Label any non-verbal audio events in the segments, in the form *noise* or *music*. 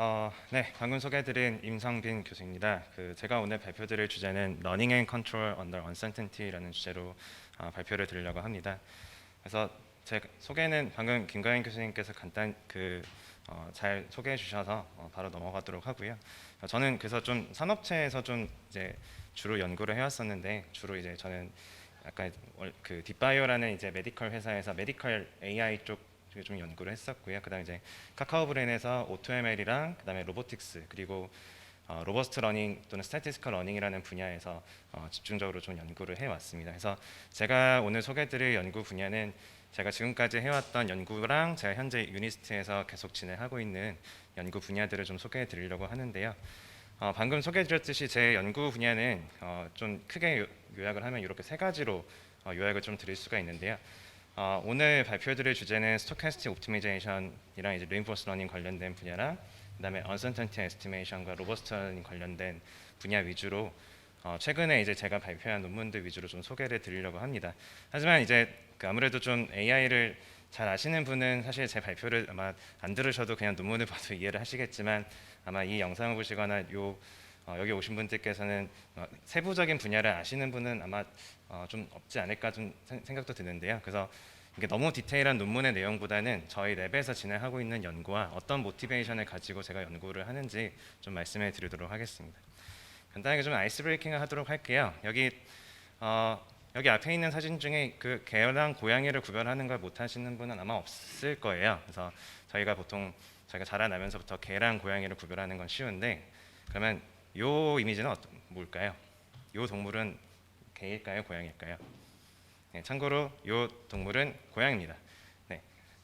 어, 네, 방금 소개해드린 임성빈 교수입니다. 그 제가 오늘 발표드릴 주제는 Learning and Control Under Uncertainty라는 주제로 어, 발표를 드리려고 합니다. 그래서 제 소개는 방금 김가인 교수님께서 간단 그잘 소개해 주셔서 어, 바로 넘어가도록 하고요. 어, 저는 그래서 좀 산업체에서 좀 이제 주로 연구를 해왔었는데 주로 이제 저는 약간 월- 그 딥바이오라는 이제 메디컬 회사에서 메디컬 AI 쪽 쪽에 좀 연구를 했었고요. 그다음 이제 카카오 브레인에서 오토ML이랑 그다음에 로보틱스 그리고 어, 로버스트 러닝 또는 스태티스컬 러닝이라는 분야에서 어, 집중적으로 좀 연구를 해왔습니다. 그래서 제가 오늘 소개드릴 연구 분야는 제가 지금까지 해왔던 연구랑 제가 현재 유니스트에서 계속 진행하고 있는 연구 분야들을 좀 소개해드리려고 하는데요. 어, 방금 소개해드렸듯이 제 연구 분야는 어, 좀 크게 요- 요약을 하면 이렇게 세 가지로 어, 요약을 좀 드릴 수가 있는데요. 어, 오늘 발표드릴 주제는 스토캐스틱 옵티미제이션이랑 이제 레인포스 러닝 관련된 분야랑 그다음에 언서턴티 에스티메이션과 로버스트 러닝 관련된 분야 위주로 어, 최근에 이제 제가 발표한 논문들 위주로 좀 소개를 드리려고 합니다. 하지만 이제 그 아무래도 좀 AI를 잘 아시는 분은 사실 제 발표를 아마 안 들으셔도 그냥 논문을 *laughs* 봐도 이해를 하시겠지만 아마 이 영상을 보시거나 요 어, 여기 오신 분들께서는 어, 세부적인 분야를 아시는 분은 아마 어, 좀 없지 않을까 좀 생- 생각도 드는데요. 그래서 이게 너무 디테일한 논문의 내용보다는 저희 랩에서 진행하고 있는 연구와 어떤 모티베이션을 가지고 제가 연구를 하는지 좀 말씀해 드리도록 하겠습니다. 간단하게 좀 아이스 브레이킹을 하도록 할게요. 여기 어, 여기 앞에 있는 사진 중에 그 개랑 고양이를 구별하는 걸 못하시는 분은 아마 없을 거예요. 그래서 저희가 보통 저희가 자라나면서부터 개랑 고양이를 구별하는 건 쉬운데 그러면 요 이미지는 어떤 뭘까요? 요 동물은 개일까요, 고양이일까요? 네, 참고로 요 동물은 고양이입니다. 네,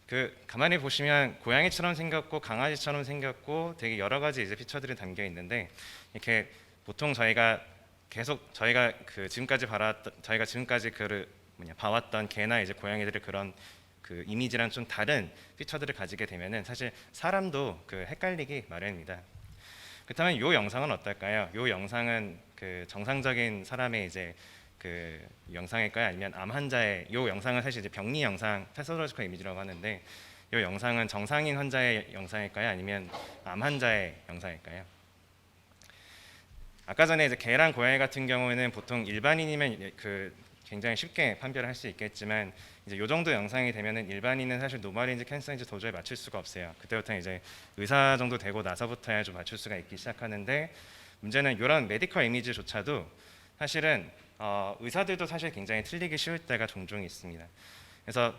그 가만히 보시면 고양이처럼 생겼고 강아지처럼 생겼고 되게 여러 가지 이제 피처들이 담겨 있는데 이렇게 보통 저희가 계속 저희가 그 지금까지 봐왔던 저희가 지금까지 그 뭐냐 봐왔던 개나 이제 고양이들의 그런 그 이미지랑 좀 다른 피처들을 가지게 되면은 사실 사람도 그 헷갈리기 마련입니다. 그렇다면 요 영상은 어떨까요? 요 영상은 그 정상적인 사람의 이제 그 영상일까요? 아니면 암 환자의 요 영상은 사실 이제 병리 영상, 패서로지컬 이미지라고 하는데 요 영상은 정상인 환자의 영상일까요? 아니면 암 환자의 영상일까요? 아까 전에 이제 개랑 고양이 같은 경우에는 보통 일반인이면 그 굉장히 쉽게 판별을 할 수 있겠지만 이제 요 정도 영상이 되면은 일반인은 사실 노말인지 캔서인지 도저히 맞출 수가 없어요. 그때부터 이제 의사 정도 되고 나서부터야 좀 맞출 수가 있기 시작하는데 문제는 이런 메디컬 이미지조차도 사실은 어, 의사들도 사실 굉장히 틀리기 쉬울 때가 종종 있습니다. 그래서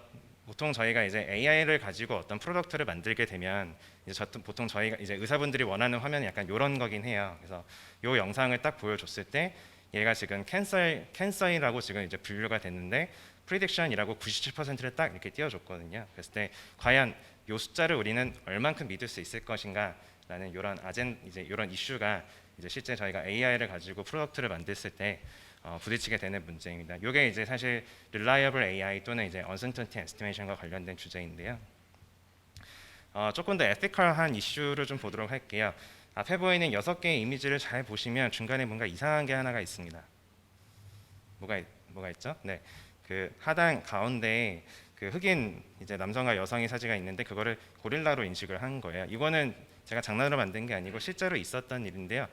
보통 저희가 이제 AI를 가지고 어떤 프로덕트를 만들게 되면 이제 저, 보통 저희가 이제 의사분들이 원하는 화면이 약간 이런 거긴 해요. 그래서 이 영상을 딱 보여줬을 때 얘가 지금 캔서 캔서이라고 지금 이제 분류가 됐는데 프리딕션이라고 97%를 딱 이렇게 띄워줬거든요. 그랬을 때 과연 이 숫자를 우리는 얼만큼 믿을 수 있을 것인가라는 이런 아젠 이제 이런 이슈가 이제 실제 저희가 AI를 가지고 프로덕트를 만들었을 때 어, 부딪히게 되는 문제입니다. 이게 이제 사실 reliable AI 또는 이제 uncertainty estimation과 관련된 주제인데요. 어, 조금 더 에티컬한 이슈를 좀 보도록 할게요. 앞에 보이는 여섯 개의 이미지를 잘 보시면 중간에 뭔가 이상한 게 하나가 있습니다. 뭐가 있- 뭐가 있죠? 네, 그 하단 가운데에 그 흑인 이제 남성과 여성의 사진가 있는데 그거를 고릴라로 인식을 한 거예요. 이거는 제가 장난으로 만든 게 아니고 실제로 있었던 일인데요.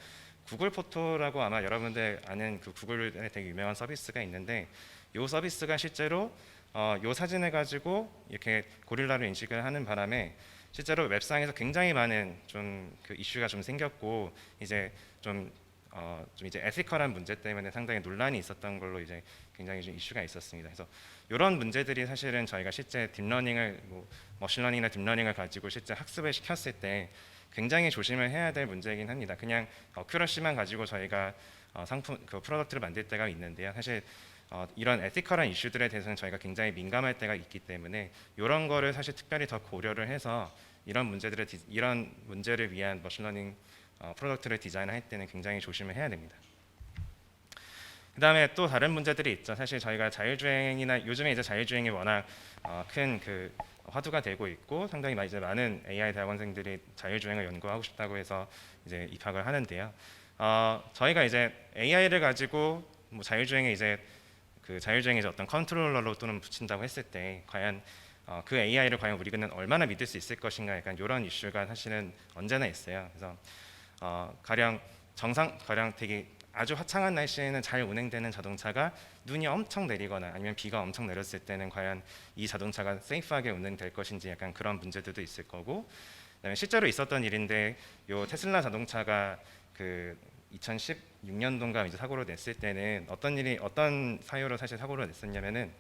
구글 포토라고 아마 여러분들 아는 그 구글의 되게 유명한 서비스가 있는데 이 서비스가 실제로 어, 이 사진을 가지고 이렇게 고릴라로 인식을 하는 바람에 실제로 웹상에서 굉장히 많은 좀 그 이슈가 좀 생겼고 이제 좀 어, 좀 이제 에티컬한 문제 때문에 상당히 논란이 있었던 걸로 이제 굉장히 좀 이슈가 있었습니다. 그래서 이런 문제들이 사실은 저희가 실제 딥러닝을 뭐 머신러닝이나 딥러닝을 가지고 실제 학습을 시켰을 때 굉장히 조심을 해야 될 문제이긴 합니다. 그냥 어큐러시만 가지고 저희가 어, 상품 그 프로덕트를 만들 때가 있는데요. 사실 어, 이런 에티컬한 이슈들에 대해서는 저희가 굉장히 민감할 때가 있기 때문에 이런 거를 사실 특별히 더 고려를 해서 이런 문제들을 디, 이런 문제를 위한 머신러닝 어, 프로덕트를 디자인할 때는 굉장히 조심을 해야 됩니다. 그다음에 또 다른 문제들이 있죠. 사실 저희가 자율주행이나 요즘에 이제 자율주행이 워낙 어, 큰그 화두가 되고 있고 상당히 이제 많은 AI 대학원생들이 자율주행을 연구하고 싶다고 해서 이제 입학을 하는데요. 어, 저희가 이제 AI를 가지고 뭐 자율주행에 이제 그 자율주행에 이제 어떤 컨트롤러로 또는 붙인다고 했을 때 과연 어, 그 AI를 과연 우리는 얼마나 믿을 수 있을 것인가 약간 이런 이슈가 사실은 언제나 있어요. 그래서 어, 가령 정상 가령 되게 아주 화창한 날씨에는 잘 운행되는 자동차가 눈이 엄청 내리거나 아니면 비가 엄청 내렸을 때는 과연 이 자동차가 세이프하게 운행될 것인지 약간 그런 문제들도 있을 거고 그다음에 실제로 있었던 일인데 요 테슬라 자동차가 그 2016년도인가 이제 사고를 냈을 때는 어떤 일이 어떤 사유로 사실 사고를 냈었냐면은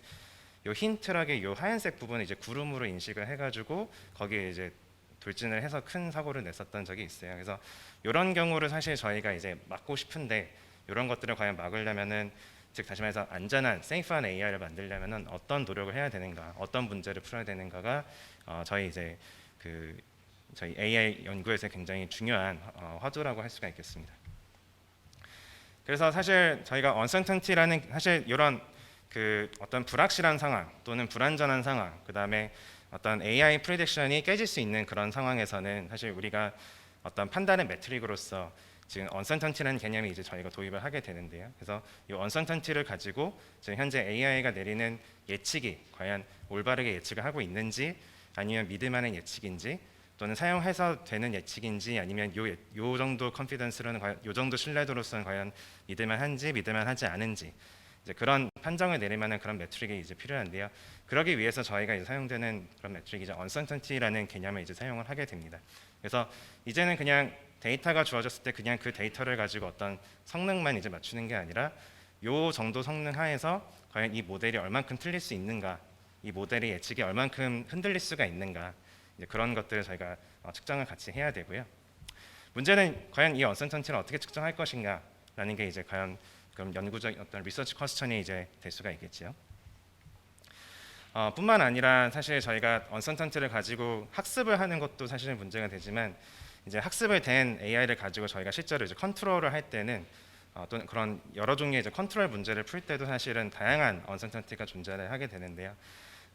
요 흰 트럭의 요 하얀색 부분을 이제 구름으로 인식을 해가지고 거기에 이제 돌진을 해서 큰 사고를 냈었던 적이 있어요. 그래서 이런 경우를 사실 저희가 이제 막고 싶은데 이런 것들을 과연 막으려면은 즉 다시 말해서 안전한 세이프한 AI를 만들려면은 어떤 노력을 해야 되는가, 어떤 문제를 풀어야 되는가가 어, 저희 이제 그 저희 AI 연구에서 굉장히 중요한 어, 화두라고 할 수가 있겠습니다. 그래서 사실 저희가 uncertainty라는 사실 이런 그 어떤 불확실한 상황 또는 불안전한 상황, 그 다음에 어떤 AI 프리딕션이 깨질 수 있는 그런 상황에서는 사실 우리가 어떤 판단의 매트릭으로서 지금 uncertainty라는 개념이 이제 저희가 도입을 하게 되는데요. 그래서 이 uncertainty를 가지고 지금 현재 AI가 내리는 예측이 과연 올바르게 예측을 하고 있는지 아니면 믿을 만한 예측인지 또는 사용해서 되는 예측인지 아니면 요, 예- 요 정도 컨피던스로는 과연 요 정도 신뢰도로서는 과연 믿을만한지 믿을만하지 않은지 이제 그런 판정을 만한 그런 매트릭이 이제 필요한데요. 그러기 위해서 저희가 이제 사용되는 그런 매트릭이 이제 uncertainty라는 개념을 이제 사용을 하게 됩니다. 그래서 이제는 그냥 데이터가 주어졌을 때 그냥 그 데이터를 가지고 어떤 성능만 이제 맞추는 게 아니라 요 정도 성능 하에서 과연 이 모델이 얼만큼 틀릴 수 있는가, 이 모델의 예측이 얼만큼 흔들릴 수가 있는가 이제 그런 것들을 저희가 어, 측정을 같이 해야 되고요. 문제는 과연 이 uncertainty를 어떻게 측정할 것인가라는 게 이제 과연 그럼 연구적 어떤 리서치 퀘스천이 이제 될 수가 있겠지요. 어, 뿐만 아니라 사실 저희가 언선턴트를 가지고 학습을 하는 것도 사실은 문제가 되지만 이제 학습을 된 AI를 가지고 저희가 실제로 이제 컨트롤을 할 때는 어, 또는 그런 여러 종류의 이제 컨트롤 문제를 풀 때도 사실은 다양한 언선턴티가 존재를 하게 되는데요.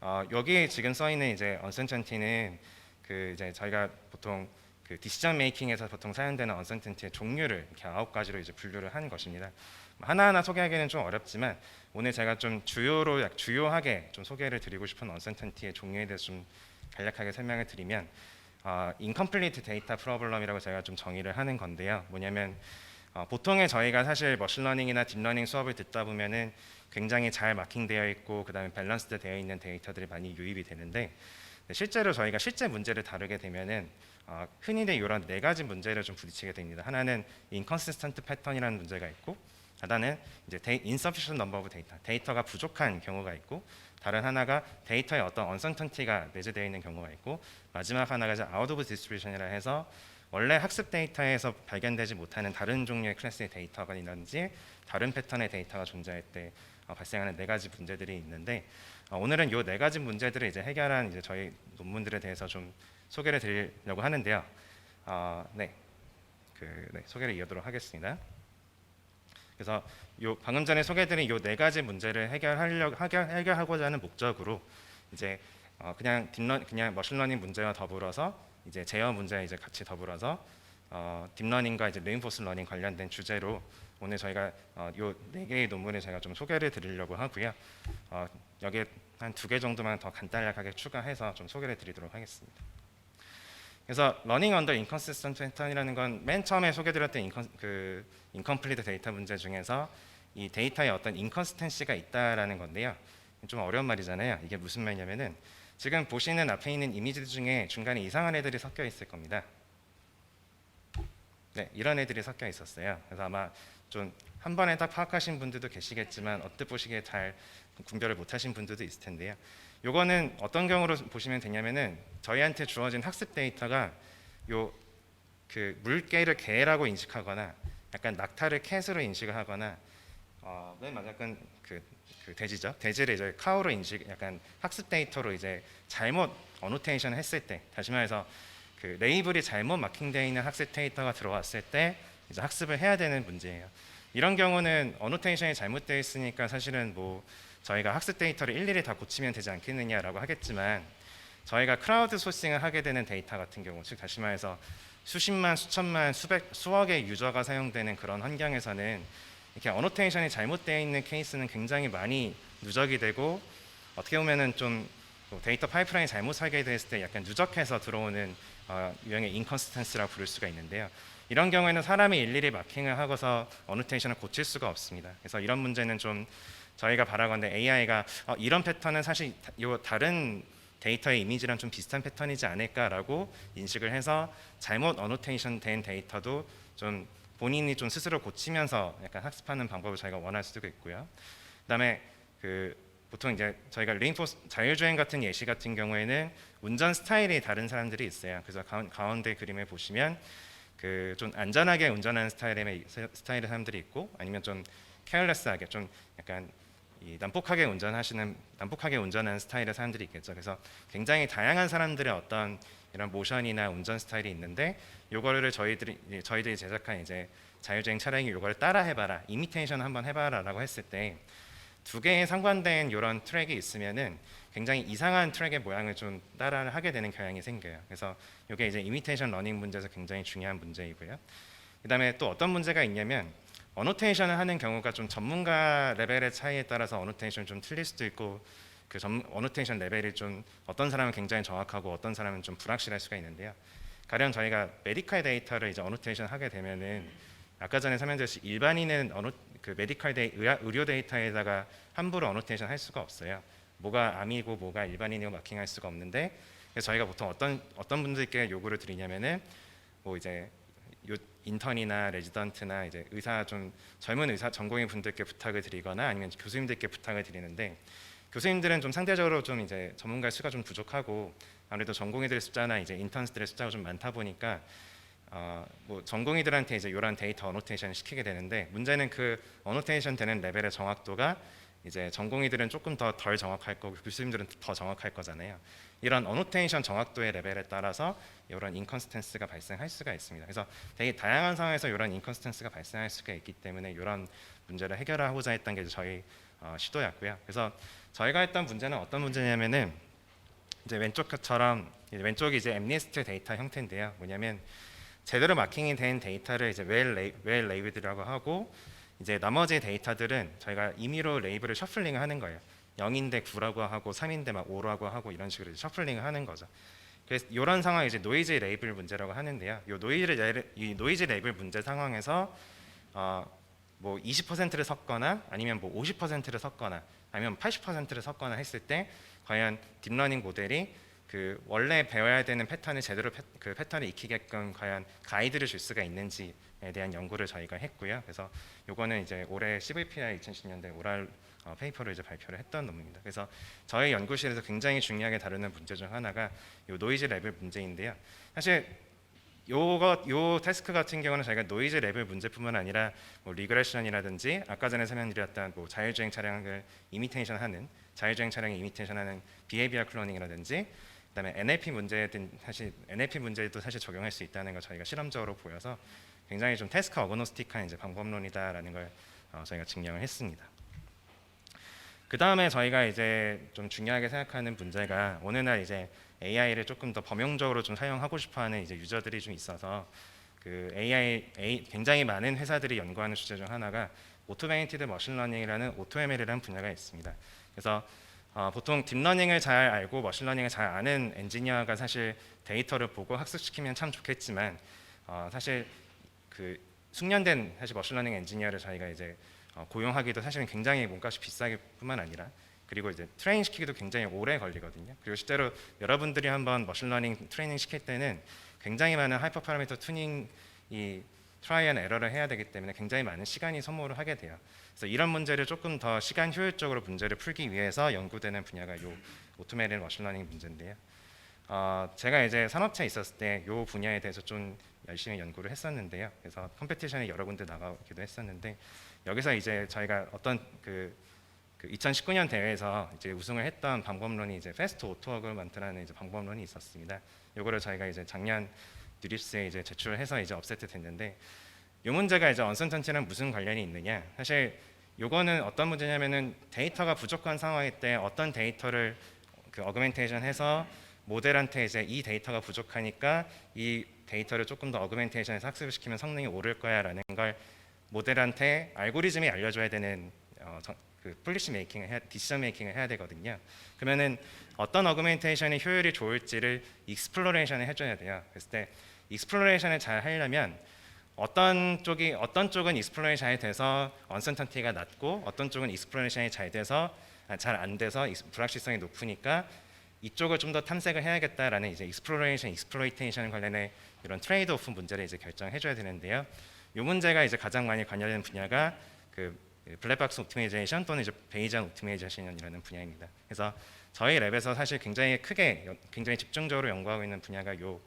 어, 여기 지금 써 있는 이제 언선턴티는 그 이제 저희가 보통 그 디시전 메이킹에서 보통 사용되는 언선턴티의 종류를 이렇게 아홉 가지로 이제 분류를 한 것입니다. 하나하나 소개하기는 좀 어렵지만 오늘 제가 좀 주요로 약- 주요하게 좀 소개를 드리고 싶은 언센턴티의 종류에 대해서 좀 간략하게 설명을 드리면 어, incomplete data problem이라고 제가 좀 정의를 하는 건데요. 뭐냐면 어, 보통의 저희가 사실 머신러닝이나 딥러닝 수업을 듣다 보면은 굉장히 잘 마킹되어 있고 그다음에 밸런스드 되어 있는 데이터들이 많이 유입이 되는데 네, 실제로 저희가 실제 문제를 다루게 되면은 어, 흔히들 이런 네 가지 문제를 좀 부딪히게 됩니다. 하나는 inconsistent 패턴이라는 문제가 있고 하나는 이제 insufficient number of data, 데이터가 부족한 경우가 있고 다른 하나가 데이터에 어떤 uncertainty가 내재되어 있는 경우가 있고 마지막 하나가 이제 out of distribution이라 해서 원래 학습 데이터에서 발견되지 못하는 다른 종류의 클래스의 데이터가이라든지 다른 패턴의 데이터가 존재할 때 어, 발생하는 네 가지 문제들이 있는데 어, 오늘은 이 네 가지 문제들을 이제 해결한 이제 저희 논문들에 대해서 좀 소개를 드리려고 하는데요. 어, 네, 그 네, 소개를 이어도록 하겠습니다. 그래서 요 방금 전에 소개해드린 요 네 가지 문제를 해결하려 해결, 해결 하고자 하는 목적으로 이제 어 그냥 딥러 그냥 머신러닝 문제와 더불어서 이제 제어 문제 이제 같이 더불어서 어 딥러닝과 이제 레인포스 러닝 관련된 주제로 오늘 저희가 어 요네 개의 논문을 제가 좀 소개를 드리려고 하고요. 어 여기에 한 두 개 정도만 더 간단하게 추가해서 좀 소개를 드리도록 하겠습니다. 그래서 러닝 언더 인컨시스턴트 패턴이라는 건 맨 처음에 소개드렸던 인컨, 그 인컴플리트 데이터 문제 중에서 이 데이터에 어떤 인컨시스텐시가 있다라는 건데요. 좀 어려운 말이잖아요. 이게 무슨 말이냐면은 지금 보시는 앞에 있는 이미지들 중에 중간에 이상한 애들이 섞여 있을 겁니다. 네, 이런 애들이 섞여 있었어요. 그래서 아마 좀 한 번에 딱 파악하신 분들도 계시겠지만 언뜻 보시기에 잘 분별을 못하신 분들도 있을 텐데요. 요거는 어떤 경우로 보시면 되냐면은 저희한테 주어진 학습 데이터가 요 그 물개를 개라고 인식하거나 약간 낙타를 캣으로 인식을 하거나 어, 맨 마지막은 그, 그 돼지죠. 돼지를 이제 카우로 인식, 약간 학습 데이터로 이제 잘못 어노테이션 했을 때, 다시 말해서 그 레이블이 잘못 마킹되어 있는 학습 데이터가 들어왔을 때 이제 학습을 해야 되는 문제예요. 이런 경우는 어노테이션이 잘못되어 있으니까 사실은 뭐 저희가 학습 데이터를 일일이 다 고치면 되지 않겠느냐라고 하겠지만 저희가 크라우드 소싱을 하게 되는 데이터 같은 경우, 즉 다시 말해서 수십만, 수천만, 수백, 수억의 유저가 사용되는 그런 환경에서는 이렇게 어노테이션이 잘못되어 있는 케이스는 굉장히 많이 누적이 되고 어떻게 보면은 좀또 데이터 파이프라인이 잘못 설계됐을 때 약간 누적해서 들어오는 어, 유형의 인컨시스턴스라고 부를 수가 있는데요. 이런 경우에는 사람이 일일이 마킹을 하고서 어노테이션을 고칠 수가 없습니다. 그래서 이런 문제는 좀 저희가 바라건대 AI가 어, 이런 패턴은 사실 다- 요 다른 데이터의 이미지랑 좀 비슷한 패턴이지 않을까라고 인식을 해서 잘못 어노테이션 된 데이터도 좀 본인이 좀 스스로 고치면서 약간 학습하는 방법을 저희가 원할 수도 있고요. 그다음에 그 보통 이제 저희가 레인포스 자율주행 같은 예시 같은 경우에는 운전 스타일이 다른 사람들이 있어요. 그래서 가운, 가운데 그림을 보시면 그 좀 안전하게 운전하는 스타일의 스타일의 사람들이 있고 아니면 좀 케어레스하게 좀 약간 이 난폭하게 운전하시는 난폭하게 운전하는 스타일의 사람들이 있겠죠. 그래서 굉장히 다양한 사람들의 어떤 이런 모션이나 운전 스타일이 있는데 요거를 저희들이 저희들이 제작한 이제 자율주행 차량이 요거를 따라 해봐라, 이미테이션 한번 해봐라라고 했을 때 두 개의 상관된 이런 트랙이 있으면은 굉장히 이상한 트랙의 모양을 좀 따라 하게 되는 경향이 생겨요. 그래서 이게 이제 이미테이션 러닝 문제에서 굉장히 중요한 문제이고요. 그다음에 또 어떤 문제가 있냐면 어노테이션을 하는 경우가 좀 전문가 레벨의 차이에 따라서 어노테이션 좀 틀릴 수도 있고 그 전, 어노테이션 레벨이 좀 어떤 사람은 굉장히 정확하고 어떤 사람은 좀 불확실할 수가 있는데요. 가령 저희가 메디칼 데이터를 이제 어노테이션 하게 되면은 아까 전에 설명드렸 듯이 일반인은 어노 그 메디칼 데이 의료 데이터에다가 함부로 어노테이션 할 수가 없어요. 뭐가 암이고 뭐가 일반인이고 마킹할 수가 없는데 저희가 보통 어떤 어떤 분들께 요구를 드리냐면은 뭐 이제 요 인턴이나 레지던트나 이제 의사 좀 젊은 의사 전공의 분들께 부탁을 드리거나 아니면 교수님들께 부탁을 드리는데 교수님들은 좀 상대적으로 좀 이제 전문가의 수가 좀 부족하고 아무래도 전공의들 숫자나 이제 인턴스들의 숫자가 좀 많다 보니까 어, 뭐 전공의들한테 이제 이런 데이터 어노테이션을 시키게 되는데 문제는 그 어노테이션 되는 레벨의 정확도가 이제 전공의들은 조금 더 덜 정확할 거고 교수님들은 더 정확할 거잖아요. 이런 어노테이션 정확도의 레벨에 따라서 이런 인컨스텐스가 발생할 수가 있습니다. 그래서 되게 다양한 상황에서 이런 인컨스텐스가 발생할 수가 있기 때문에 이런 문제를 해결하고자 했던 게 저희 어, 시도였고요. 그래서 저희가 했던 문제는 어떤 문제냐면은 이제 왼쪽처럼 이제 왼쪽이 이제 엠니스트 데이터 형태인데요. 뭐냐면 제대로 마킹이 된 데이터를 이제 웰 레이, 웰 레이블이라고 하고 이제 나머지 데이터들은 저희가 임의로 레이블을 셔플링을 하는 거예요. 0인데 9라고 하고 3인데 막 5라고 하고 이런 식으로 셔플링을 하는 거죠. 그래서 이런 상황 이제 노이즈 레이블 문제라고 하는데요. 이 노이즈 레, 이 노이즈 레이블 문제 상황에서 어, 뭐 20%를 섞거나 아니면 뭐 50%를 섞거나 아니면 80%를 섞거나 했을 때 과연 딥러닝 모델이 그 원래 배워야 되는 패턴을 제대로 패, 그 패턴을 익히게끔 과연 가이드를 줄 수가 있는지에 대한 연구를 저희가 했고요. 그래서 요거는 이제 올해 CVPI 2010년대 오랄 어, 페이퍼를 이제 발표를 했던 논문입니다. 그래서 저희 연구실에서 굉장히 중요하게 다루는 문제 중 하나가 요 노이즈 레벨 문제인데요. 사실 요거 요 태스크 같은 경우는 저희가 노이즈 레벨 문제뿐만 아니라 뭐 리그레션이라든지 아까 전에 설명드렸던 뭐 자율주행 차량을 이미테이션하는 자율주행 차량을 이미테이션하는 비헤비어 클로닝이라든지 그다음에 NLP 문제에 든 사실 NLP 문제도 사실 적용할 수 있다는 걸 저희가 실험적으로 보여서 굉장히 좀 태스크 어그노스틱한 이제 방법론이다라는 걸 어, 저희가 증명을 했습니다. 그 다음에 저희가 이제 좀 중요하게 생각하는 문제가 오늘날 이제 AI를 조금 더 범용적으로 좀 사용하고 싶어하는 이제 유저들이 좀 있어서 그 AI, A- 굉장히 많은 회사들이 연구하는 주제 중 하나가 오토메이티드 머신러닝이라는 OTML이라는 분야가 있습니다. 그래서 어, 보통 딥러닝을 잘 알고 머신러닝을 잘 아는 엔지니어가 사실 데이터를 보고 학습시키면 참 좋겠지만 어, 사실 그 숙련된 사실 머신러닝 엔지니어를 저희가 이제 어, 고용하기도 사실은 굉장히 몸값이 비싸기뿐만 아니라 그리고 이제 트레이닝 시키기도 굉장히 오래 걸리거든요. 그리고 실제로 여러분들이 한번 머신러닝 트레이닝 시킬 때는 굉장히 많은 하이퍼 파라미터 튜닝 이 트라이 앤 에러를 해야 되기 때문에 굉장히 많은 시간이 소모를 하게 돼요. 그래서 이런 문제를 조금 더 시간 효율적으로 문제를 풀기 위해서 연구되는 분야가 요 오토메이션 머신러닝 문제인데요. 어, 제가 이제 산업체에 있었을 때요 분야에 대해서 좀 열심히 연구를 했었는데요. 그래서 컴페티션에 여러 군데 나가기도 했었는데 여기서 이제 저희가 어떤 그, 그 2019년 대회에서 이제 우승을 했던 방법론이 이제 패스트 오토워크를 만드는 이제 방법론이 있었습니다. 요거를 저희가 이제 작년 뉴리스에 이제 제출을 해서 이제 업세트 됐는데 이 문제가 이제 언선턴티랑 무슨 관련이 있느냐? 사실 요거는 어떤 문제냐면은 데이터가 부족한 상황일 때 어떤 데이터를 그 어그멘테이션 해서 모델한테 이제 이 데이터가 부족하니까 이 데이터를 조금 더 어그멘테이션해서 학습을 시키면 성능이 오를 거야라는 걸 모델한테 알고리즘이 알려줘야 되는 어, 저- 그그 폴리시 메이킹을 해야 디시전 메이킹을 해야 되거든요. 그러면은 어떤 어그멘테이션이 효율이 좋을지를 익스플로레이션을 해줘야 돼요. 그랬을 때 익스플로레이션을 잘 하려면 어떤 쪽이 어떤 쪽은 익스플로레이션이 돼서 언센턴티가 낮고 어떤 쪽은 익스플로레이션이 잘 돼서 아, 잘안 돼서 불확실성이 높으니까 이쪽을 좀 더 탐색을 해야겠다라는 이제 익스플로레이션, 익스플로이테이션 관련해 이런 트레이드 오프 문제를 이제 결정해 줘야 되는데요. 이 문제가 이제 가장 많이 관여되는 분야가 그 블랙박스 옵티마이제이션 또는 이제 베이전 옵티마이제이션이라는 분야입니다. 그래서 저희 랩에서 사실 굉장히 크게 연- 굉장히 집중적으로 연구하고 있는 분야가 요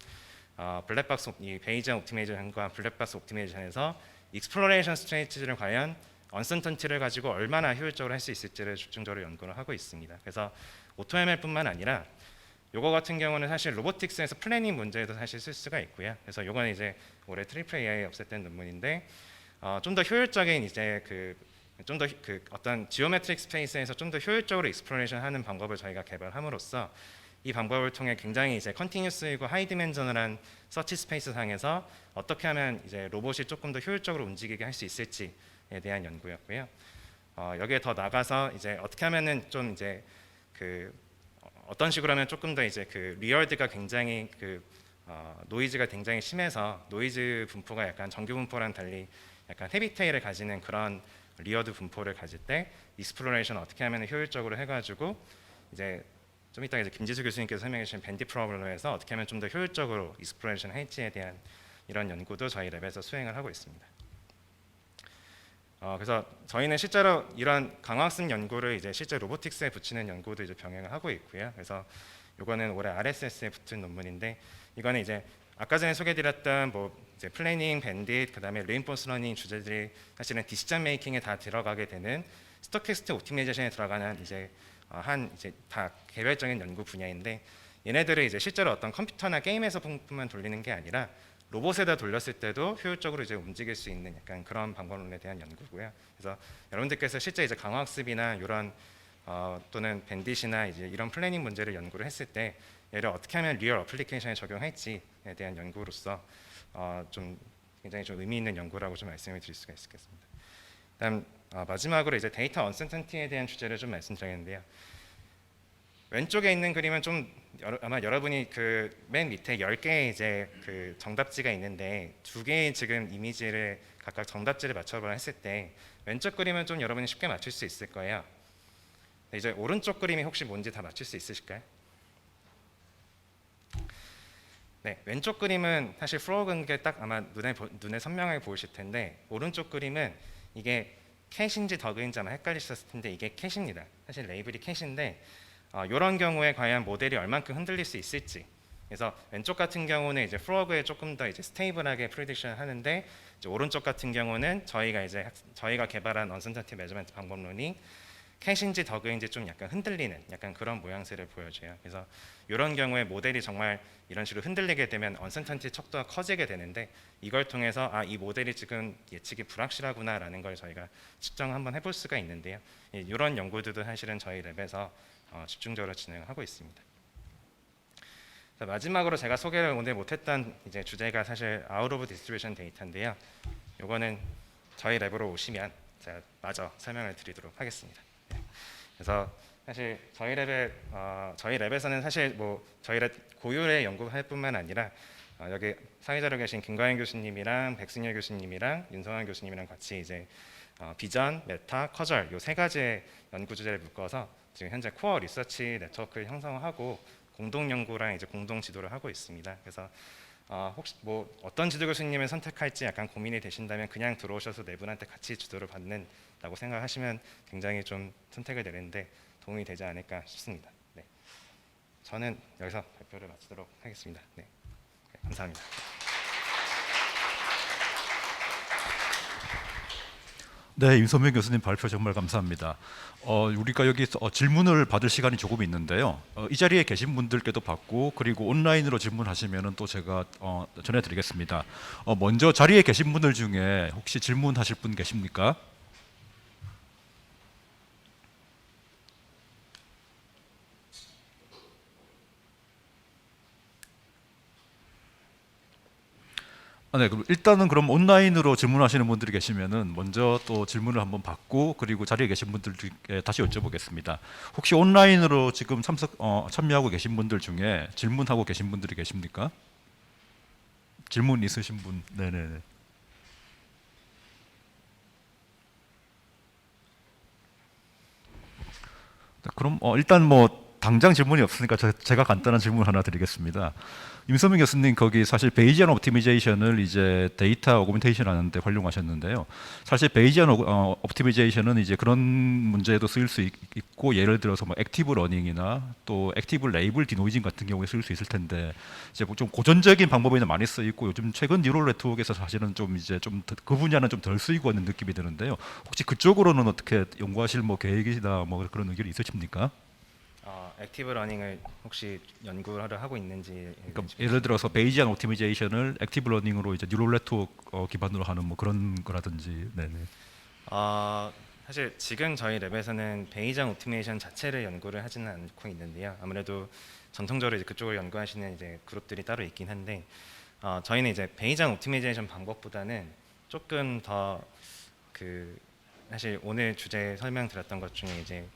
어, 블랙박스 옵- 이 베이전 옵티마이제이션과 블랙박스 옵티마이제이션에서 익스플로레이션 스트레이트를 과연 언센턴티를 가지고 얼마나 효율적으로 할 수 있을지를 집중적으로 연구를 하고 있습니다. 그래서 오토ML뿐만 아니라 요거 같은 경우는 사실 로보틱스에서 플래닝 문제에도 사실 쓸 수가 있고요. 그래서 요거는 이제 올해 트리플 AI 없앴던 논문인데 어, 좀 더 효율적인 이제 그 좀 더 그 어떤 지오메트릭 스페이스에서 좀 더 효율적으로 익스플로레이션 하는 방법을 저희가 개발함으로써 이 방법을 통해 굉장히 이제 컨티뉴스이고 하이 디멘저널한 서치 스페이스 상에서 어떻게 하면 이제 로봇이 조금 더 효율적으로 움직이게 할 수 있을지에 대한 연구였고요. 어, 여기에 더 나가서 이제 어떻게 하면은 좀 이제 그 어, 어떤 식으로 하면 조금 더 이제 그 리얼드가 굉장히 그 어, 노이즈가 굉장히 심해서 노이즈 분포가 약간 정규 분포랑 달리 약간 헤비테일을 가지는 그런 리어드 분포를 가질 때 익스플로레이션 어떻게 하면 효율적으로 해가지고 이제 좀 이따 이제 김지수 교수님께서 설명해 주신 밴디 프로블럼에서 어떻게 하면 좀 더 효율적으로 익스플로레이션 할지에 대한 이런 연구도 저희 랩에서 수행을 하고 있습니다. 어, 그래서 저희는 실제로 이런 강화학습 연구를 이제 실제 로보틱스에 붙이는 연구도 이제 병행을 하고 있고요. 그래서 이거는 올해 RSS에 붙은 논문인데 이거는 이제 아까 전에 소개드렸던 뭐 이제 플래닝, 밴딧, 그다음에 레인포스 러닝 주제들이 사실은 디시전 메이킹에 다 들어가게 되는 스토캐스트 옵티마이제이션에 들어가는 이제 어, 한 이제 다 개별적인 연구 분야인데 얘네들을 이제 실제로 어떤 컴퓨터나 게임에서뿐만 돌리는 게 아니라 로봇에다 돌렸을 때도 효율적으로 이제 움직일 수 있는 약간 그런 방법론에 대한 연구고요. 그래서 여러분들께서 실제 이제 강화학습이나 이런 어, 또는 밴딧이나 이제 이런 플래닝 문제를 연구를 했을 때 얘를 어떻게 하면 리얼 어플리케이션에 적용할지에 대한 연구로서 어, 좀 굉장히 좀 의미 있는 연구라고 좀 말씀을 드릴 수가 있겠습니다. 다음 어, 마지막으로 이제 데이터 언센턴티에 대한 주제를 좀 말씀드리는데요. 왼쪽에 있는 그림은 좀 여러, 아마 여러분이 그 맨 밑에 10개의 이제 그 정답지가 있는데 두 개의 지금 이미지를 각각 정답지를 맞춰보라 했을 때 왼쪽 그림은 좀 여러분이 쉽게 맞출 수 있을 거예요. 네, 이제 오른쪽 그림이 혹시 뭔지 다 맞출 수 있으실까요? 네, 왼쪽 그림은 사실 프로그인 게딱 아마 눈에 보- 눈에 선명하게 보이실 텐데 오른쪽 그림은 이게 캐시인지 더그인지 아마 헷갈리셨을 텐데 이게 캐시입니다. 사실 레이블이 캐시인데 어, 이런 경우에 과연 모델이 얼만큼 흔들릴 수 있을지. 그래서 왼쪽 같은 경우는 이제 프로그에 조금 더 이제 스테이블하게 프리딕션 하는데 오른쪽 같은 경우는 저희가 이제 학- 저희가 개발한 언센터티 매저먼트 방법론이 캐시인지 더그인지 좀 약간 흔들리는 약간 그런 모양새를 보여줘요. 그래서 이런 경우에 모델이 정말 이런 식으로 흔들리게 되면 언센턴티 척도가 커지게 되는데 이걸 통해서 아 이 모델이 지금 예측이 불확실하구나라는 걸 저희가 측정 한번 해볼 수가 있는데요. 예, 이런 연구들도 사실은 저희 랩에서 어, 집중적으로 진행하고 있습니다. 자, 마지막으로 제가 소개를 오늘 못했던 이제 주제가 사실 아웃 오브 디스트리뷰션 데이터인데요. 이거는 저희 랩으로 오시면 제가 마저 설명을 드리도록 하겠습니다. 네. 그래서 사실 저희 랩에 어, 저희 랩에서는 사실 뭐 저희 랩 고유의 연구할 뿐만 아니라 어, 여기 사회자로 계신 김과연 교수님이랑 백승열 교수님이랑 윤성환 교수님이랑 같이 이제 어, 비전, 메타, 커절 요세 가지의 연구 주제를 묶어서 지금 현재 코어 리서치 네트워크를 형성하고 공동 연구랑 이제 공동 지도를 하고 있습니다. 그래서 어, 혹시 뭐 어떤 지도 교수님을 선택할지 약간 고민이 되신다면 그냥 들어오셔서 네 분한테 같이 지도를 받는다고 생각하시면 굉장히 좀 선택을 내리는데 도움이 되지 않을까 싶습니다. 네. 저는 여기서 발표를 마치도록 하겠습니다. 네. 네, 감사합니다. 네, 임선명 교수님 발표 정말 감사합니다. 어, 우리가 여기 어, 질문을 받을 시간이 조금 있는데요. 어, 이 자리에 계신 분들께도 받고 그리고 온라인으로 질문하시면은 또 제가 어, 전해드리겠습니다. 어, 먼저 자리에 계신 분들 중에 혹시 질문하실 분 계십니까? 아, 네, 그럼 일단은 그럼 온라인으로 질문하시는 분들이 계시면은 먼저 또 질문을 한번 받고 그리고 자리에 계신 분들께 다시 여쭤보겠습니다. 혹시 온라인으로 지금 참석 어, 참여하고 계신 분들 중에 질문하고 계신 분들이 계십니까? 질문 있으신 분? 네, 네, 네. 네, 그럼 어, 일단 뭐 당장 질문이 없으니까 저- 제가 간단한 질문 하나 드리겠습니다. 임선민 교수님 거기 사실 베이지안 옵티미제이션을 이제 데이터 오그멘테이션 하는데 활용하셨는데요. 사실 베이지안 오- 어, 옵티미제이션은 이제 그런 문제에도 쓰일 수 있, 고 예를 들어서 뭐 액티브 러닝이나 또 액티브 레이블 디노이징 같은 경우에 쓸수 있을 텐데 이제 뭐 좀 고전적인 방법에는 많이 쓰이고 요즘 최근 뉴럴 네트워크에서 사실은 좀 이제 좀 그 분야는 좀 덜 쓰이고 있는 느낌이 드는데요. 혹시 그쪽으로는 어떻게 연구하실 뭐 계획이나 뭐 그런 의견이 있으십니까? 어, 액티브 러닝을 혹시 연구를 하고 있는지 그러니까 예를 들어서 베이지안 옵티미제이션을 액티브 러닝으로 이제 뉴럴 네트워크 어, 기반으로 하는 뭐 그런 거라든지 네네. 어, 사실 지금 저희 랩에서는 베이장 옵티메이션 자체를 연구를 하지는 않고 있는데요. 아무래도 전통적으로 이제 그쪽을 연구하시는 이제 그룹들이 따로 있긴 한데 어, 저희는 이제 베이장 옵티메이션 방법보다는 조금 더 그 사실 오늘 주제 설명 드렸던 것 중에 이제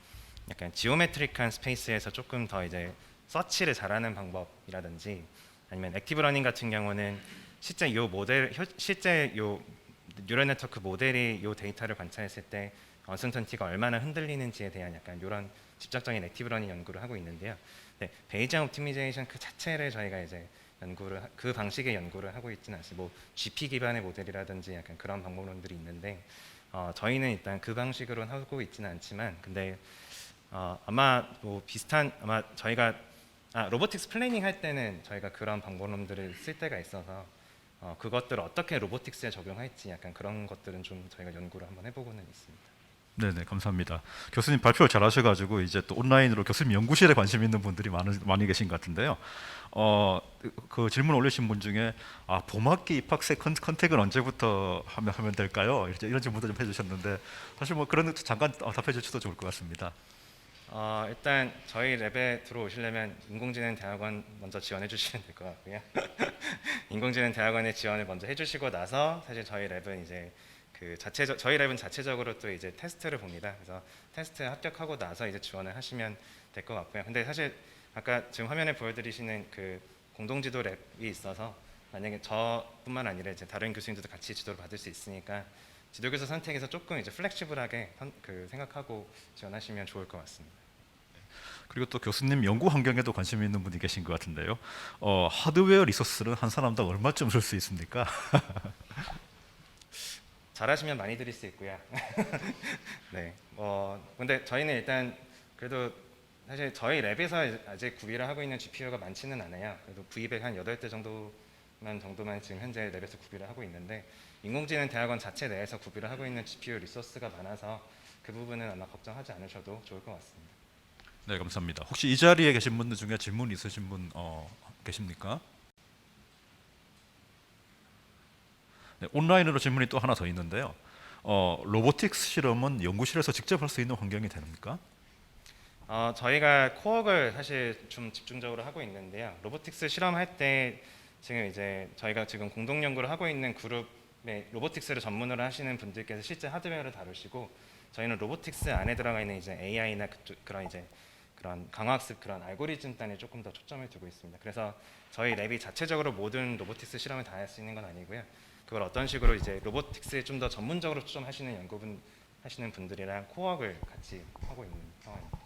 약간 지오메트릭한 스페이스에서 조금 더 이제 서치를 잘하는 방법이라든지 아니면 액티브 러닝 같은 경우는 실제 요 모델 현- 실제 요 뉴럴 네트워크 모델이 요 데이터를 관찰했을 때 언선턴티가 얼마나 흔들리는지에 대한 약간 이런 직접적인 액티브 러닝 연구를 하고 있는데요. 네, 베이지안 옵티미제이션 그 자체를 저희가 이제 연구를 하- 그 방식의 연구를 하고 있지는 않습니다. 뭐 GP 기반의 모델이라든지 약간 그런 방법론들이 있는데 어, 저희는 일단 그 방식으로는 하고 있지는 않지만 근데 어, 아마 뭐 비슷한 아마 저희가 아, 로보틱스 플래닝 할 때는 저희가 그런 방법론들을 쓸 때가 있어서 어, 그것들을 어떻게 로보틱스에 적용할지 약간 그런 것들은 좀 저희가 연구를 한번 해보고는 있습니다. 네네 감사합니다. 교수님 발표 잘 하셔가지고 이제 또 온라인으로 교수님 연구실에 관심 있는 분들이 많은 많이 계신 것 같은데요. 어 그 질문 올리신 분 중에 아 봄학기 입학생 컨, 컨택은 언제부터 하면 하면 될까요? 이런 질문도 좀 해주셨는데 사실 뭐 그런 잠깐 어, 답해 주셔도 좋을 것 같습니다. 어, 일단 저희 랩에 들어오시려면 인공지능 대학원 먼저 지원해 주시면 될 것 같고요. *laughs* 인공지능 대학원에 지원을 먼저 해주시고 나서 사실 저희 랩은 이제 그 자체적 저희 랩은 자체적으로 또 이제 테스트를 봅니다. 그래서 테스트 합격하고 나서 이제 지원을 하시면 될 것 같고요. 근데 사실 아까 지금 화면에 보여드리시는 그 공동지도 랩이 있어서 만약에 저뿐만 아니라 이제 다른 교수님들도 같이 지도를 받을 수 있으니까 지도교수 선택에서 조금 이제 플렉시블하게 선- 그 생각하고 지원하시면 좋을 것 같습니다. 그리고 또 교수님 연구 환경에도 관심 있는 분이 계신 것 같은데요. 어, 하드웨어 리소스는 한 사람당 얼마쯤 쓸 수 있습니까? *laughs* 잘하시면 많이 드릴 수 있고요. *laughs* 네. 뭐 근데 저희는 일단 그래도 사실 저희 랩에서 아직 구비를 하고 있는 GPU가 많지는 않아요. 그래도 V200 한 8대 정도만 정도만 지금 현재 랩에서 구비를 하고 있는데 인공지능 대학원 자체 내에서 구비를 하고 있는 GPU 리소스가 많아서 그 부분은 아마 걱정하지 않으셔도 좋을 것 같습니다. 네 감사합니다. 혹시 이 자리에 계신 분들 중에 질문 있으신 분 어, 계십니까? 네, 온라인으로 질문이 또 하나 더 있는데요. 어, 로보틱스 실험은 연구실에서 직접 할 수 있는 환경이 됩니까? 어, 저희가 코어를 사실 좀 집중적으로 하고 있는데요. 로보틱스 실험할 때 지금 이제 저희가 지금 공동 연구를 하고 있는 그룹 의 로보틱스를 전문으로 하시는 분들께서 실제 하드웨어를 다루시고 저희는 로보틱스 안에 들어가 있는 이제 AI나 그런 이제 그런 강화학습 그런 알고리즘 단에 조금 더 초점을 두고 있습니다. 그래서 저희 랩이 자체적으로 모든 로보틱스 실험을 다 할 수 있는 건 아니고요. 그걸 어떤 식으로 이제 로보틱스에 좀 더 전문적으로 초점하시는 연구분 하시는 분들이랑 코어를 같이 하고 있는 상황입니다.